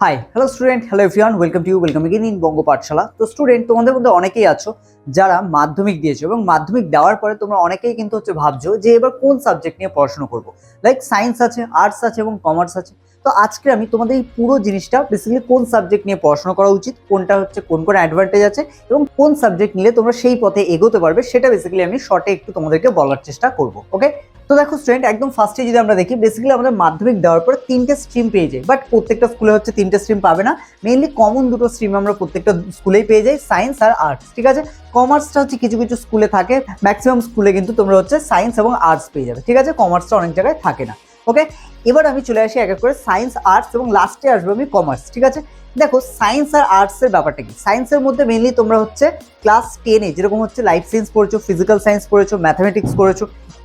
Hi hello student hello everyone welcome to you welcome again in Banga Pathshala তো student তোমাদের মধ্যে অনেকেই আছো যারা মাধ্যমিক দিয়েছ এবং মাধ্যমিক দেওয়ার পরে তোমরা অনেকেই কিন্তু হচ্ছে ভাবছ যে এবার কোন সাবজেক্ট নিয়ে পড়াশোনা করব। লাইক সায়েন্স আছে আর্টস আছে এবং কমার্স আছে। তো আজকে আমি তোমাদের এই পুরো জিনিসটা বেসিক্যালি কোন সাবজেক্ট নিয়ে পড়াশোনা করা উচিত, কোনটা হচ্ছে, কোন কোন অ্যাডভান্টেজ আছে এবং কোন সাবজেক্ট নিলে তোমরা সেই পথে এগোতে পারবে, সেটা বেসিক্যালি আমি শর্টে একটু তোমাদেরকে বলার চেষ্টা করব ওকে তো দেখো স্টুডেন্ট একদম ফার্স্টে যদি আমরা দেখি বেসিক্যালি আমাদের মাধ্যমিক দেওয়ার পর তিনটে স্ট্রিম পেয়ে যাই বাট প্রত্যেকটা স্কুলে হচ্ছে তিনটে স্ট্রিম পাবে না। মেইনলি কমন দুটো স্ট্রিম আমরা প্রত্যেকটা স্কুলেই পেয়ে যাই সায়েন্স আর আর্টস ঠিক আছে? কমার্সটা হচ্ছে কিছু কিছু স্কুলে থাকে ম্যাক্সিমাম স্কুলে কিন্তু তোমরা হচ্ছে সায়েন্স এবং আর্টস পেয়ে যাবে, ঠিক আছে? কমার্সটা অনেক জায়গায় থাকে না ওকে এবার আমি চলে আসি এক এক করে সায়েন্স আর্টস এবং লাস্টে আসব আমি কমার্স ঠিক আছে? দেখো সায়েন্স আর আর্টসের ব্যাপারটা কি? সায়েন্সের মধ্যে মেনলি তোমরা হচ্ছে ক্লাস টেনে যেরকম হচ্ছে লাইফ সায়েন্স পড়েছো ফিজিক্যাল সায়েন্স পড়েছো ম্যাথামেটিক্স করেছ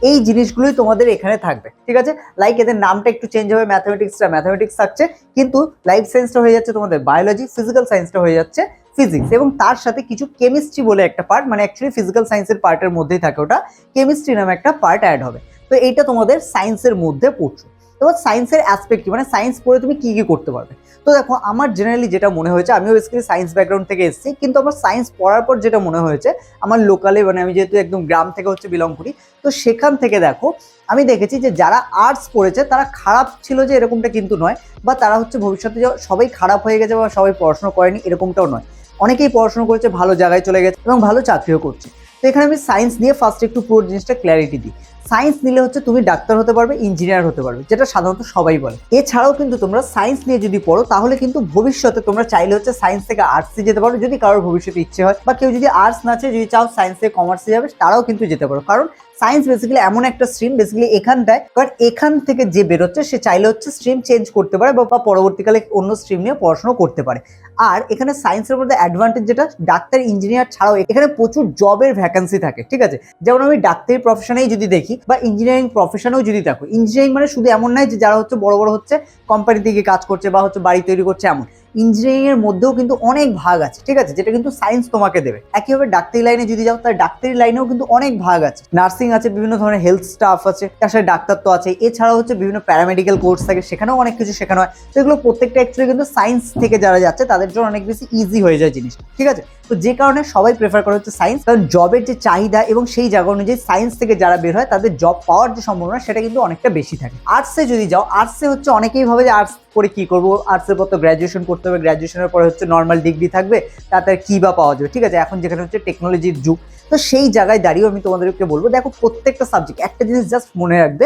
এই জিনিসগুলোই তোমাদের এখানে থাকবে, ঠিক আছে? লাইক এদের নামটা একটু চেঞ্জ হবে ম্যাথামেটিক্সটা ম্যাথামেটিক্স থাকছে, কিন্তু লাইফ সায়েন্সটা হয়ে যাচ্ছে তোমাদের বায়োলজি ফিজিক্যাল সায়েন্সটা হয়ে যাচ্ছে ফিজিক্স এবং তার সাথে কিছু কেমিস্ট্রি বলে একটা পার্ট মানে অ্যাকচুয়ালি ফিজিক্যাল সায়েন্সের পার্টের মধ্যেই থাকে ওটা কেমিস্ট্রি নামে একটা পার্ট অ্যাড হবে। তো এইটা তোমাদের সায়েন্সের মধ্যে পড়ছো। এবার সায়েন্সের অ্যাসপেক্ট মানে সায়েন্স পড়ে তুমি কি কি করতে পারবে? তো দেখো, আমার জেনারেলি যেটা মনে হয়েছে, আমিও বেসিক্যালি সায়েন্স ব্যাকগ্রাউন্ড থেকে এসেছি, কিন্তু আমার সায়েন্স পড়ার পর যেটা মনে হয়েছে, আমার লোকালে মানে আমি যেহেতু একদম গ্রাম থেকে হচ্ছে বিলং করি, তো সেখান থেকে দেখো, আমি দেখেছি যে যারা আর্টস পড়েছে, তারা খারাপ ছিল যে এরকমটা কিন্তু নয়, বা তারা হচ্ছে ভবিষ্যতে সবাই খারাপ হয়ে গেছে বা সবাই পড়াশোনা করেনি, এরকমটাও নয়। অনেকেই পড়াশোনা করেছে, ভালো জায়গায় চলে গেছে এবং ভালো চাকরিও করছে। তো এখানে আমি সায়েন্স নিয়ে ফার্স্ট একটু পুরো জিনিসটা ক্ল্যারিটি দিই। সায়েন্স নিলে হচ্ছে তুমি ডাক্তার হতে পারবে, ইঞ্জিনিয়ার হতে পারবে, যেটা সাধারণত সবাই বলে। এছাড়াও কিন্তু তোমরা সায়েন্স নিয়ে যদি পড়ো, তাহলে কিন্তু ভবিষ্যতে তোমরা চাইলে হচ্ছে সায়েন্স থেকে আর্টসে যেতে পারো, যদি কারোর ভবিষ্যতে ইচ্ছে হয়, বা কেউ যদি আর্টস না চায় যদি চাও সায়েন্স থেকে কমার্সে যাবে, তারাও কিন্তু যেতে পারো। কারণ সায়েন্স বেসিক্যালি এমন একটা স্ট্রিম বেসিক্যালি এখানটায়, কারণ এখান থেকে যে বেরোচ্ছে, সে চাইলে হচ্ছে স্ট্রিম চেঞ্জ করতে পারে, বা বা পরবর্তীকালে অন্য স্ট্রিম নিয়ে পড়াশোনা করতে পারে। আর এখানে সায়েন্সের মধ্যে অ্যাডভান্টেজ যেটা, ডাক্তার, ইঞ্জিনিয়ার ছাড়াও এখানে প্রচুর জবের ভ্যাকান্সি থাকে, ঠিক আছে? যেমন আমি ডাক্তারি প্রফেশনেই যদি দেখি বা ইঞ্জিনিয়ারিং প্রফেশনেও যদি দেখো ইঞ্জিনিয়ারিং মানে শুধু এমন নয় যে যারা হচ্ছে বড় বড় হচ্ছে কোম্পানিতে গিয়ে কাজ করছে বা হচ্ছে বাড়ি তৈরি করছে এমন। ইঞ্জিনিয়ারিং এর মধ্যেও কিন্তু অনেক ভাগ আছে, ঠিক আছে? যেটা কিন্তু সায়েন্স তোমাকে দেবে। একইভাবে ডাক্তারি লাইনে যদি যাও তার ডাক্তারি লাইনেও কিন্তু অনেক ভাগ আছে। নার্সিং আছে, বিভিন্ন ধরনের হেলথ স্টাফ আছে, তার সাথে ডাক্তার তো আছে, এছাড়াও হচ্ছে বিভিন্ন প্যারামেডিক্যাল কোর্স থাকে, সেখানেও অনেক কিছু শেখানো হয়। তো এগুলো প্রত্যেকটা অ্যাকচুয়ালি কিন্তু সায়েন্স থেকে যারা যাচ্ছে, তাদের জন্য অনেক বেশি ইজি হয়ে যায় জিনিস ঠিক আছে? তো যে কারণে সবাই প্রেফার করে হচ্ছে সায়েন্স কারণ জবের যে চাহিদা এবং সেই জায়গা অনুযায়ী সায়েন্স থেকে যারা বের হয়, তাদের জব পাওয়ার যে সম্ভাবনা, সেটা কিন্তু অনেকটা বেশি থাকে। আর্টসে যদি যাও আর্টসে হচ্ছে অনেকেই ভাবে যে আর্টস পরে কি করব আর্টসের পর তো গ্র্যাজুয়েশন করতে হবে গ্র্যাজুয়েশনের পরে হচ্ছে নর্মাল ডিগ্রি থাকবে, তাতে কি বা পাওয়া যাবে? ঠিক আছে, এখন যেখানে হচ্ছে টেকনোলজির যুগ, তো সেই জায়গায় দাঁড়িয়েও আমি তোমাদেরকে বলব, দেখো প্রত্যেকটা সাবজেক্ট একটা জিনিস জাস্ট মনে রাখবে,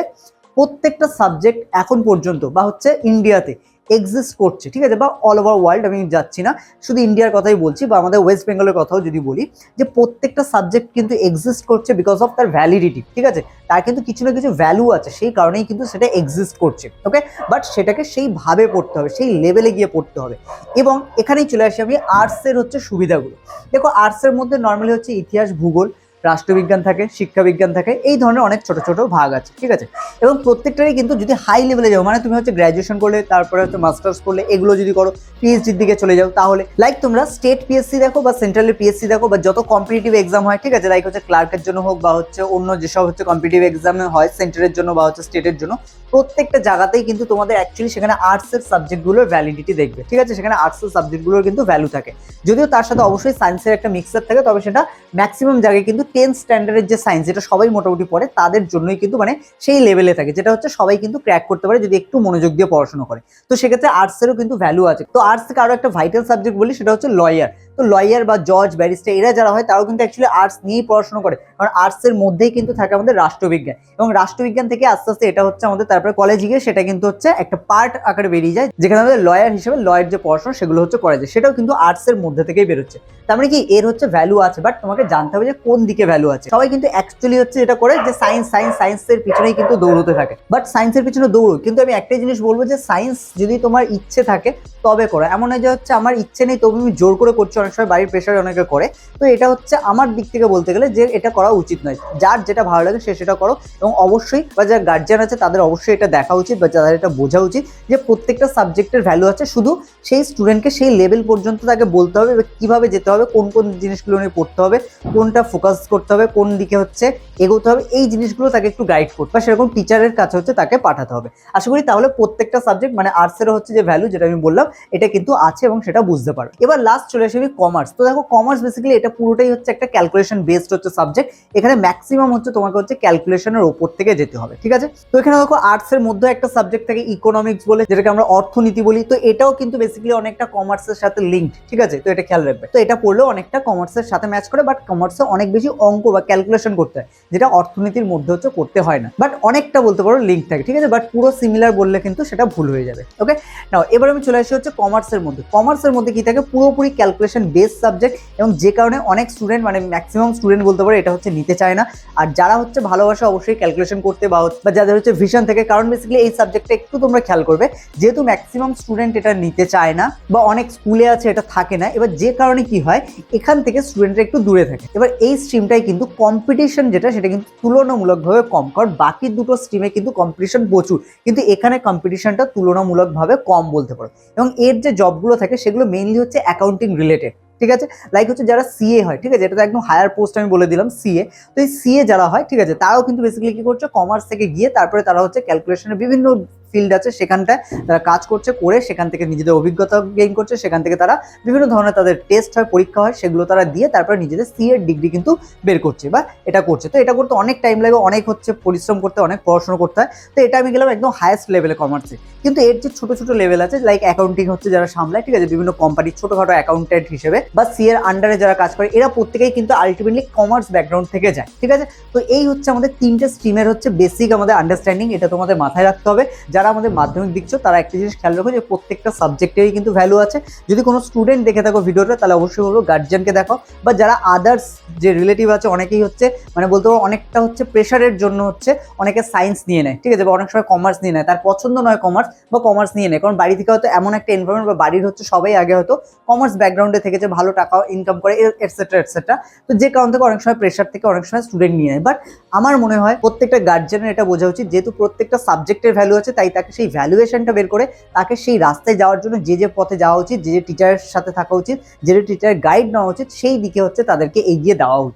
প্রত্যেকটা সাবজেক্ট এখন পর্যন্ত বা হচ্ছে ইন্ডিয়াতে এক্সিস্ট করছে, ঠিক আছে? বা অল ওভার ওয়ার্ল্ড আমি যাচ্ছি না, শুধু ইন্ডিয়ার কথাই বলছি বা আমাদের ওয়েস্ট বেঙ্গলের কথাও যদি বলি, যে প্রত্যেকটা সাবজেক্ট কিন্তু এক্সিস্ট করছে বিকজ অফ তার ভ্যালিডিটি ঠিক আছে? তার কিন্তু কিছু না কিছু ভ্যালু আছে, সেই কারণেই কিন্তু সেটা এক্সিস্ট করছে ওকে বাট সেটাকে সেইভাবে পড়তে হবে, সেই লেভেলে গিয়ে পড়তে হবে। এবং এখানেই চলে আসি আমি আর্টসের হচ্ছে সুবিধাগুলো। দেখো আর্টসের মধ্যে নর্মালি হচ্ছে ইতিহাস, ভূগোল রাষ্ট্রবিজ্ঞান থাকে শিক্ষাবিজ্ঞান থাকে এই ধরনের অনেক ছোট ছোট ভাগ আছে ঠিক আছে? এবং প্রত্যেকটারই কিন্তু যদি হাই লেভেলে যাও মানে তুমি হচ্ছে গ্র্যাজুয়েশন করলে তারপরে হচ্ছে মাস্টার্স করলে এগুলো যদি করো পিএইচডির দিকে চলে যাও তাহলে লাইক তোমরা স্টেট পিএসসি দেখো বা সেন্ট্রালের পিএসসি দেখো বা যত কম্পিটিটিভ এক্সাম হয় ঠিক আছে? লাইক হচ্ছে ক্লার্কের জন্য হোক বা হচ্ছে অন্য যেসব হচ্ছে কম্পিটিটিভ এক্সামে হয় সেন্টারের জন্য বা হচ্ছে স্টেটের জন্য প্রত্যেকটা জায়গাতেই কিন্তু তোমাদের অ্যাকচুয়ালি সেখানে আর্টসের সাবজেক্টগুলোর ভ্যালিডিটি দেখবে ঠিক আছে? সেখানে আর্টসের সাবজেক্টগুলোর কিন্তু ভ্যালু থাকে। যদিও তার সাথে অবশ্যই সায়েন্সের একটা মিক্সার থাকে তবে সেটা ম্যাক্সিমাম জায়গায় কিন্তু টেন্থ স্ট্যান্ডার্ডের যে সায়েন্স যেটা সবাই মোটামুটি পড়ে, তাদের জন্যই কিন্তু মানে সেই লেভেলে থাকে, যেটা হচ্ছে সবাই কিন্তু ক্র্যাক করতে পারে যদি একটু মনোযোগ দিয়ে পড়াশোনা করে। তো সেক্ষেত্রে আর্টসেরও কিন্তু ভ্যালু আছে। তো আর্টস থেকে আরও একটা ভাইটাল সাবজেক্ট বলি, সেটা হচ্ছে লয়ার তো লয়ার বা জজ ব্যারিস্টার এরা যারা হয়, তারাও কিন্তু অ্যাকচুয়ালি আর্টস নিয়েই পড়াশোনা করে। কারণ আর্টসের মধ্যেই কিন্তু থাকে আমাদের রাষ্ট্রবিজ্ঞান। এবং রাষ্ট্রবিজ্ঞান থেকে আস্তে আস্তে এটা হচ্ছে আমাদের তারপরে কলেজে গিয়ে সেটা কিন্তু হচ্ছে একটা পার্ট আকারে বেরিয়ে যায়, যেখানে আমাদের লয়ার হিসেবে লয়ের যে পড়াশোনা, সেগুলো হচ্ছে করা যায়। সেটাও কিন্তু আর্টসের মধ্যে থেকেই বেরোচ্ছে। তার মানে কি, এর হচ্ছে ভ্যালু আছে বাট তোমাকে জানতে হবে যে কোন দিকে ভ্যালু আছে। সবাই কিন্তু অ্যাকচুয়ালি হচ্ছে যেটা করে যে সায়েন্স সায়েন্স সায়েন্সের পিছনেই কিন্তু দৌড়তে থাকে। বাট সায়েন্সের পিছনে দৌড়ো, কিন্তু আমি একটাই জিনিস বলব যে সায়েন্স যদি তোমার ইচ্ছে থাকে, তবে করো। এমন নয় যে হচ্ছে আমার ইচ্ছে নেই, তবু আমি জোর করে করছি অনেক সময় বাড়ির প্রেশারে অনেকে করে। তো এটা হচ্ছে আমার দিক থেকে বলতে গেলে যে এটা করা উচিত নয়। যার যেটা ভালো লাগে সে সেটা করো এবং অবশ্যই বা যারা গার্জিয়ান আছে তাদের অবশ্যই এটা দেখা উচিত বা যাদের এটা বোঝা উচিত যে প্রত্যেকটা সাবজেক্টের ভ্যালু আছে। শুধু সেই স্টুডেন্টকে সেই লেভেল পর্যন্ত তাকে বলতে হবে কীভাবে যেতে হবে, কোন কোন জিনিসগুলো নিয়ে পড়তে হবে, কোনটা ফোকাস করতে হবে, কোন দিকে হচ্ছে এগোতে হবে, এই জিনিসগুলো তাকে একটু গাইড করতে বা সেরকম টিচারের কাছে হচ্ছে তাকে পাঠাতে হবে। আশা করি তাহলে প্রত্যেকটা সাবজেক্ট মানে আর্টসেরও হচ্ছে যে ভ্যালু যেটা আমি বললাম, এটা কিন্তু আছে এবং সেটা বুঝতে পারো। এবার লাস্ট চলে আসবে কমার্স তো দেখো কমার্স বেসিক্যালি এটা পুরোটাই হচ্ছে একটা ক্যালকুলেশন বেসড হচ্ছে সাবজেক্ট এখানে ম্যাক্সিমাম হচ্ছে তোমাকে হচ্ছে ক্যালকুলেশনের ওপর থেকে যেতে হবে, ঠিক আছে? তো এখানে দেখো আর্টসের মধ্যে একটা সাবজেক্ট থাকে ইকোনমিক্স বলে, যেটাকে আমরা অর্থনীতি বলি। তো এটাও কিন্তু বেসিক্যালি অনেকটা কমার্সের সাথে লিঙ্ক ঠিক আছে? তো এটা খেয়াল রাখবে। তো এটা পড়লেও অনেকটা কমার্সের সাথে ম্যাচ করে বাট কমার্সে অনেক বেশি অঙ্ক বা ক্যালকুলেশন করতে হয়, যেটা অর্থনীতির মধ্যে হচ্ছে করতে হয় না। বাট অনেকটা বলতে পারো লিঙ্ক থাকে, ঠিক আছে? বাট পুরো সিমিলার বললে কিন্তু সেটা ভুল হয়ে যাবে ওকে নাও এবার আমি চলে আসি হচ্ছে কমার্সের মধ্যে। কমার্সের মধ্যে কি থাকে? পুরোপুরি ক্যালকুলেশন বেস সাবজেক্ট এবং যে কারণে অনেক স্টুডেন্ট মানে ম্যাক্সিমাম স্টুডেন্ট বলতে পারে এটা হচ্ছে নিতে চায় না। আর যারা হচ্ছে ভালোবাসা অবশ্যই ক্যালকুলেশন করতে বা বা যাদের হচ্ছে ভিশন থেকে, কারণ বেসিক্যালি এই সাবজেক্টটা একটু তোমরা খেয়াল করবে, যেহেতু ম্যাক্সিমাম স্টুডেন্ট এটা নিতে চায় না বা অনেক স্কুলে আছে এটা থাকে না, এবার যে কারণে কি হয়, এখান থেকে স্টুডেন্টরা একটু দূরে থাকে। এবার এই স্ট্রিমটাই কিন্তু কম্পিটিশন যেটা, সেটা কিন্তু তুলনামূলকভাবে কম, কারণ বাকি দুটো স্ট্রিমে কিন্তু কম্পিটিশন প্রচুর। কিন্তু এখানে কম্পিটিশনটা তুলনামূলকভাবে কম বলতে পারো। এবং এর যে জবগুলো থাকে, সেগুলো মেইনলি হচ্ছে অ্যাকাউন্টিং রিলেটেড ঠিক আছে? লাইক হচ্ছে যারা সিএ হয়, ঠিক আছে? এটা তো একদম হায়ার পোস্ট আমি বলে দিলাম সিএ তো এই সিএ যারা হয়, ঠিক আছে? তারাও কিন্তু বেসিক্যালি কি করছে? কমার্স থেকে গিয়ে তারপরে তারা হচ্ছে ক্যালকুলেশনের বিভিন্ন ফিল্ড আছে, সেখানটায় তারা কাজ করছে, করে সেখান থেকে নিজেদের অভিজ্ঞতা গেইন করছে, সেখান থেকে তারা বিভিন্ন ধরনের তাদের টেস্ট হয়, পরীক্ষা হয়, সেগুলো তারা দিয়ে তারপরে নিজেদের সি এর ডিগ্রি কিন্তু বের করছে বা এটা করছে। তো এটা করতে অনেক টাইম লাগে, অনেক হচ্ছে পরিশ্রম করতে, অনেক পড়াশোনা করতে হয়। তো এটা আমি গেলাম একদম হায়েস্ট লেভেলে কমার্সে কিন্তু এর যে ছোট ছোট লেভেল আছে লাইক অ্যাকাউন্টিং হচ্ছে যারা সামলায়, ঠিক আছে? বিভিন্ন কোম্পানির ছোটখাটো অ্যাকাউন্টেন্ট হিসেবে বা সি এর আন্ডারে যারা কাজ করে, এরা প্রত্যেকেই কিন্তু আলটিমেটলি কমার্স ব্যাকগ্রাউন্ড থেকে যায়, ঠিক আছে? তো এই হচ্ছে আমাদের তিনটে স্ট্রিমের হচ্ছে বেসিক আমাদের আন্ডারস্ট্যান্ডিং এটা তোমাদের মাথায় রাখতে হবে। যারা আমাদের মাধ্যমিক দিচ্ছ, তারা একটা জিনিস খেয়াল রাখো যে প্রত্যেকটা সাবজেক্টেরই কিন্তু ভ্যালু আছে। যদি কোনো স্টুডেন্ট দেখে থাকো ভিডিওটা, তাহলে অবশ্যই বলব গার্জিয়ানকে দেখো। বা যারা আদার্স যে রিলেটিভ আছে, অনেকেই হচ্ছে মানে বলতে পারো অনেকটা হচ্ছে প্রেশারের জন্য হচ্ছে অনেকে সায়েন্স নিয়ে নেয়, ঠিক আছে? বা অনেক সময় কমার্স নিয়ে নেয়। তার পছন্দ নয় কমার্স বা কমার্স নিয়ে নেয়। কারণ বাড়ি থেকে হয়তো এমন একটা এনভারনমেন্ট বা বাড়ির হচ্ছে সবাই আগে হয়তো কমার্স ব্যাকগ্রাউন্ডে থেকে যে ভালো টাকা ইনকাম করে এটসেট্রা এটসেট্রা তো যে কারণ থেকে অনেক সময় প্রেশার থেকে অনেক সময় স্টুডেন্ট নিয়ে নেয়। বাট আমার মনে হয় প্রত্যেকটা গার্জেনের এটা বোঝা উচিত, যেহেতু প্রত্যেকটা সাবজেক্টের ভ্যালু আছে, তাই তাকে সেই ভ্যালুয়েশনটা বের করে তাকে সেই রাস্তায় যাওয়ার জন্য যে যে পথে যাওয়া উচিত, যে যে টিচারের সাথে থাকা উচিত, যে যে টিচারের গাইড নেওয়া উচিত, সেই দিকে হচ্ছে তাদেরকে এগিয়ে দেওয়া উচিত।